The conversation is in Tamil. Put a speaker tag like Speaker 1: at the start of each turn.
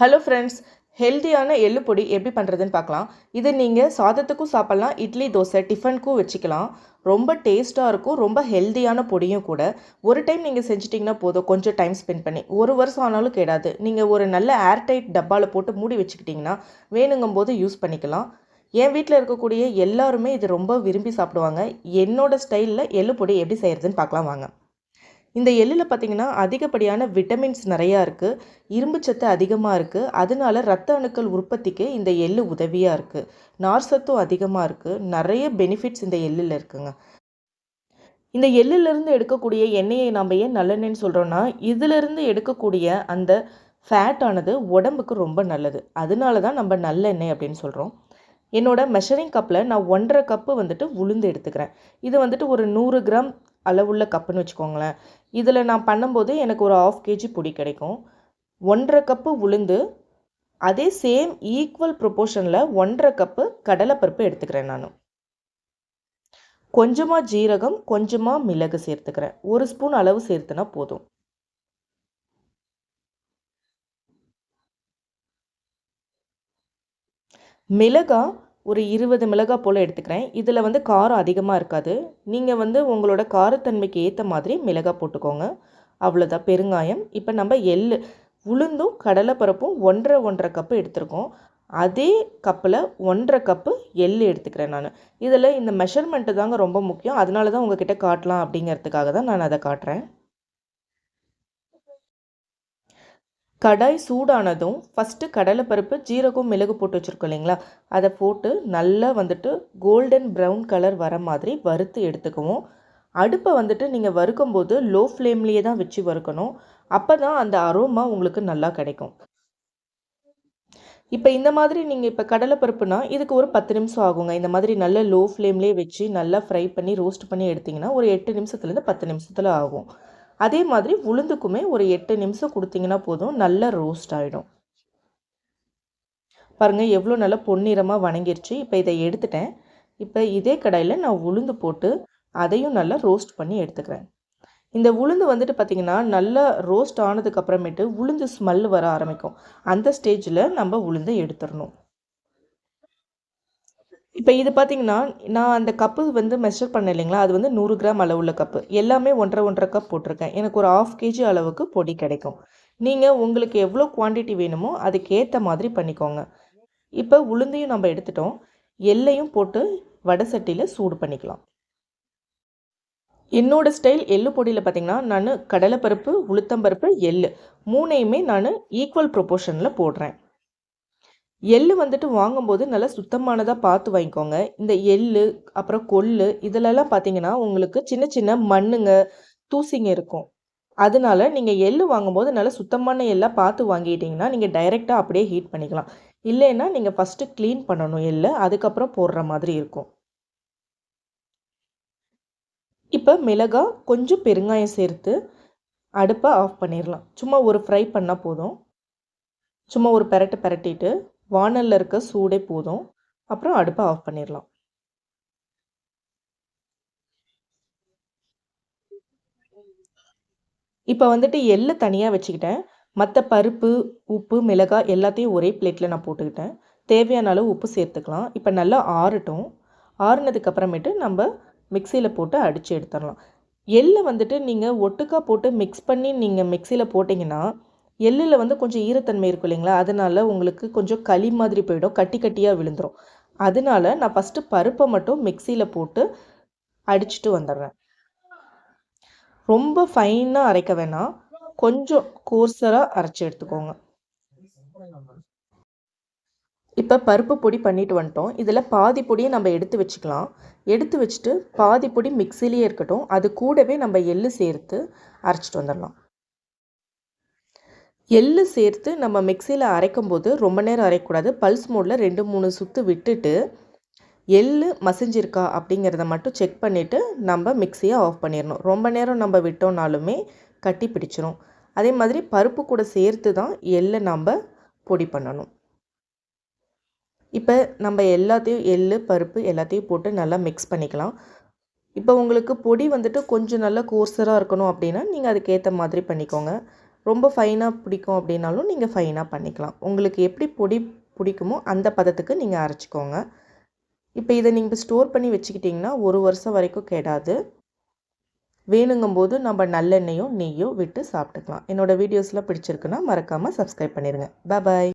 Speaker 1: ஹலோ ஃப்ரெண்ட்ஸ் ஹெல்தியான எள்ளு பொடி எப்படி பண்ணுறதுன்னு பார்க்கலாம். இது நீங்கள் சாதத்துக்கும் சாப்பிட்லாம் இட்லி தோசை டிஃபனுக்கும் வச்சுக்கலாம். ரொம்ப டேஸ்ட்டாக இருக்கும் ரொம்ப ஹெல்தியான பொடியும் கூட. ஒரு டைம் நீங்கள் செஞ்சிட்டிங்கன்னா போதும் கொஞ்சம் டைம் ஸ்பெண்ட் பண்ணி. ஒரு வருஷம் ஆனாலும் கேடாது. நீங்கள் ஒரு நல்ல ஏர்டைட் டப்பாவில் போட்டு மூடி வச்சுக்கிட்டிங்கன்னா வேணுங்கும் போது யூஸ் பண்ணிக்கலாம். என் வீட்டில் இருக்கக்கூடிய எல்லாருமே இது ரொம்ப விரும்பி சாப்பிடுவாங்க. என்னோடய ஸ்டைலில் எள்ளு பொடி எப்படி செய்கிறதுன்னு பார்க்கலாம் வாங்க. இந்த எள்ளில் பார்த்தீங்கன்னா அதிகப்படியான விட்டமின்ஸ் நிறையா இருக்குது இரும்புச்சத்து அதிகமாக இருக்குது அதனால ரத்த அணுக்கள் உற்பத்திக்கு இந்த எள்ளு உதவியாக இருக்குது நார் சத்தும் அதிகமாக இருக்குது நிறைய பெனிஃபிட்ஸ் இந்த எள்ளில் இருக்குங்க. இந்த எள்ளிலிருந்து எடுக்கக்கூடிய எண்ணெயை நாம் ஏன் நல்லெண்ணெய்ன்னு சொல்கிறோன்னா இதிலிருந்து எடுக்கக்கூடிய அந்த ஃபேட் ஆனது உடம்புக்கு ரொம்ப நல்லது. அதனால தான் நம்ம நல்லெண்ணெய் அப்படின்னு சொல்கிறோம் என்னோட மெஷரிங் கப்பில் நான் ஒன்றரை கப்பு வந்துட்டு உளுந்து எடுத்துக்கிறேன். இது வந்துட்டு ஒரு நூறு கிராம் அளவுள்ள கப்புன்னு வச்சுக்கோங்களேன். இதில் நான் பண்ணும்போது எனக்கு ஒரு ஆஃப் கேஜி பொடி கிடைக்கும். ஒன்றரை கப்பு உளுந்து அதே சேம் ஈக்குவல் ப்ரொப்போர்ஷனில் ஒன்றரை கப்பு கடலைப்பருப்பு எடுத்துக்கிறேன் நான். கொஞ்சமாக ஜீரகம் கொஞ்சமாக மிளகு சேர்த்துக்கிறேன். ஒரு ஸ்பூன் அளவு சேர்த்துனா போதும். மிளகா ஒரு இருபது மிளகாய் போல் எடுத்துக்கிறேன். இதில் வந்து காரம் அதிகமாக இருக்காது. நீங்கள் வந்து உங்களோட காரத்தன்மைக்கு ஏற்ற மாதிரி மிளகாய் போட்டுக்கோங்க. அவ்வளோதான் பெருங்காயம். இப்போ நம்ம எள் உளுந்தும் கடலைப்பருப்பும் ஒன்றரை ஒன்றரை கப்பு எடுத்திருக்கோம். அதே கப்பில் ஒன்றரை கப்பு எள் எடுத்துக்கிறேன் நான். இதில் இந்த மெஷர்மெண்ட்டு தாங்க ரொம்ப முக்கியம். அதனால தான் உங்ககிட்ட காட்டலாம் அப்படிங்கிறதுக்காக தான் நான் அதை காட்டுறேன். கடாய் சூடானதும் ஃபஸ்ட்டு கடலைப்பருப்பு ஜீரகம் மிளகு போட்டு வச்சுருக்கோம் இல்லைங்களா? அதை போட்டு நல்லா வந்துட்டு கோல்டன் ப்ரௌன் கலர் வர மாதிரி வறுத்து எடுத்துக்குவோம். அடுப்பை வந்துட்டு நீங்கள் வறுக்கும்போது லோ ஃப்ளேம்லேயே தான் வச்சு வறுக்கணும். அப்போ தான் அந்த அரோமா உங்களுக்கு நல்லா கிடைக்கும். இப்போ இந்த மாதிரி நீங்கள் இப்போ கடலைப்பருப்புனா இதுக்கு ஒரு பத்து நிமிஷம் ஆகுங்க. இந்த மாதிரி நல்ல லோ ஃப்ளேம்லேயே வச்சு நல்லா ஃப்ரை பண்ணி ரோஸ்ட் பண்ணி எடுத்திங்கன்னா ஒரு எட்டு நிமிஷத்துலேருந்து பத்து நிமிஷத்தில் ஆகும். அதே மாதிரி உளுந்துக்குமே ஒரு எட்டு நிமிஷம் கொடுத்தீங்கன்னா போதும் நல்லா ரோஸ்ட் ஆகிடும் பாருங்கள் எவ்வளோ நல்லா பொன்னிறமாக வணங்கிருச்சு. இப்போ இதை எடுத்துட்டேன். இப்போ இதே கடாயில் நான் உளுந்து போட்டு அதையும் நல்லா ரோஸ்ட் பண்ணி எடுத்துக்கிறேன். இந்த உளுந்து வந்துட்டு பார்த்திங்கன்னா நல்லா ரோஸ்ட் ஆனதுக்கப்புறமேட்டு உளுந்து ஸ்மெல் வர ஆரம்பிக்கும். அந்த ஸ்டேஜில் நம்ம உளுந்தை எடுத்துடணும். இப்போ இது பார்த்தீங்கன்னா நான் அந்த கப்பு வந்து மெஷர் பண்ண இல்லைங்களா? அது வந்து நூறு கிராம் அளவுள்ள கப்பு எல்லாமே ஒன்றரை ஒன்றரை கப் போட்டிருக்கேன். எனக்கு ஒரு ஆஃப் கேஜி அளவுக்கு பொடி கிடைக்கும். நீங்கள் உங்களுக்கு எவ்வளோ குவான்டிட்டி வேணுமோ அதுக்கேற்ற மாதிரி பண்ணிக்கோங்க. இப்போ உளுந்தையும் நம்ம எடுத்துட்டோம். எல்லையும் போட்டு வடை சட்டியில் சூடு பண்ணிக்கலாம். என்னோட ஸ்டைல் எள்ளு பொடியில் பார்த்தீங்கன்னா நான் கடலைப்பருப்பு உளுத்தம்பருப்பு எள்ளு. மூணையுமே நான் ஈக்குவல் ப்ரொப்போர்ஷனில் போடுறேன். எள்ளு வந்துட்டு வாங்கும்போது நல்லா சுத்தமானதாக பார்த்து வாங்கிக்கோங்க. இந்த எள்ளு அப்புறம் கொள்ளு இதிலெல்லாம் பார்த்தீங்கன்னா உங்களுக்கு சின்ன சின்ன மண்ணுங்க தூசிங்க இருக்கும். அதனால நீங்கள் எள்ளு வாங்கும்போது நல்லா சுத்தமான எல்லாம் பார்த்து வாங்கிட்டீங்கன்னா நீங்கள் டைரெக்டாக அப்படியே ஹீட் பண்ணிக்கலாம். இல்லைன்னா நீங்கள் ஃபஸ்ட்டு க்ளீன் பண்ணணும் எள்ளு அதுக்கப்புறம் போடுற மாதிரி இருக்கும். இப்போ மிளகாய் கொஞ்சம் பெருங்காயம் சேர்த்து அடுப்பை ஆஃப் பண்ணிடலாம் சும்மா ஒரு ஃப்ரை பண்ணால் போதும். சும்மா ஒரு பெரட்டு பெரட்டிட்டு வானலில் இருக்க சூடே போதும். அப்புறம் அடுப்பை ஆஃப் பண்ணிடலாம் இப்போ வந்துட்டு எள்ளை தனியாக வச்சுக்கிட்டேன். மற்ற பருப்பு உப்பு மிளகாய் எல்லாத்தையும் ஒரே பிளேட்டில் நான் போட்டுக்கிட்டேன். தேவையான அளவு உப்பு சேர்த்துக்கலாம். இப்போ நல்லா ஆறட்டும். ஆறுனதுக்கு அப்புறமேட்டு நம்ம மிக்சியில் போட்டு அடித்து எடுத்துடலாம் எள்ளை வந்துட்டு நீங்கள் ஒட்டுக்கா போட்டு மிக்ஸ் பண்ணி நீங்கள் மிக்சியில் போட்டிங்கன்னா எள்ளில் வந்து கொஞ்சம் ஈரத்தன்மை இருக்கும் இல்லைங்களா? அதனால் உங்களுக்கு கொஞ்சம் களி மாதிரி போயிடும் கட்டி கட்டியாக விழுந்துடும் அதனால நான் ஃபஸ்ட்டு பருப்பை மட்டும் மிக்சியில் போட்டு அடிச்சுட்டு வந்துடுறேன். ரொம்ப ஃபைனாக அரைக்க வேணாம். கொஞ்சம் கோர்சராக அரைச்சி எடுத்துக்கோங்க. இப்போ பருப்பு பொடி பண்ணிட்டு வந்துட்டோம். இதில் பாதி பொடியை நம்ம எடுத்து வச்சுக்கலாம். எடுத்து வச்சுட்டு பாதி பொடி மிக்சிலேயே இருக்கட்டும். அது கூடவே நம்ம எள்ளு சேர்த்து அரைச்சிட்டு வந்துடலாம். எள்ளு சேர்த்து நம்ம மிக்சியில் அரைக்கும் போது ரொம்ப நேரம் அரைக்கூடாது பல்ஸ் மோடில் ரெண்டு மூணு சுற்று விட்டுட்டு எள்ளு மசிஞ்சிருக்கா அப்படிங்கிறத மட்டும் செக் பண்ணிவிட்டு நம்ம மிக்சியை ஆஃப் பண்ணிடணும். ரொம்ப நேரம் நம்ம விட்டோம்னாலுமே கட்டி பிடிச்சிரும். அதே மாதிரி பருப்பு கூட சேர்த்து தான் எள்ளை நம்ம பொடி பண்ணணும். இப்போ நம்ம எல்லாத்தையும் எள்ளு பருப்பு எல்லாத்தையும் போட்டு நல்லா மிக்ஸ் பண்ணிக்கலாம். இப்போ உங்களுக்கு பொடி வந்துட்டு கொஞ்சம் நல்லா கோர்சராக இருக்கணும் அப்படின்னா நீங்கள் அதுக்கேற்ற மாதிரி பண்ணிக்கோங்க. ரொம்ப ஃபைனாக பிடிக்கும் அப்படின்னாலும் நீங்கள் ஃபைனாக பண்ணிக்கலாம். உங்களுக்கு எப்படி பொடி பிடிக்குமோ அந்த பதத்துக்கு நீங்கள் அரைச்சிக்கோங்க. இப்போ இதை நீங்கள் ஸ்டோர் பண்ணி வச்சுக்கிட்டிங்கன்னா ஒரு வருஷம் வரைக்கும் கெடாது. வேணுங்கும்போது நம்ம நல்லெண்ணெயோ நெய்யோ விட்டு சாப்பிட்டுக்கலாம். என்னோடய வீடியோஸ்லாம் பிடிச்சிருக்குன்னா மறக்காமல் சப்ஸ்கிரைப் பண்ணிடுங்க பாய்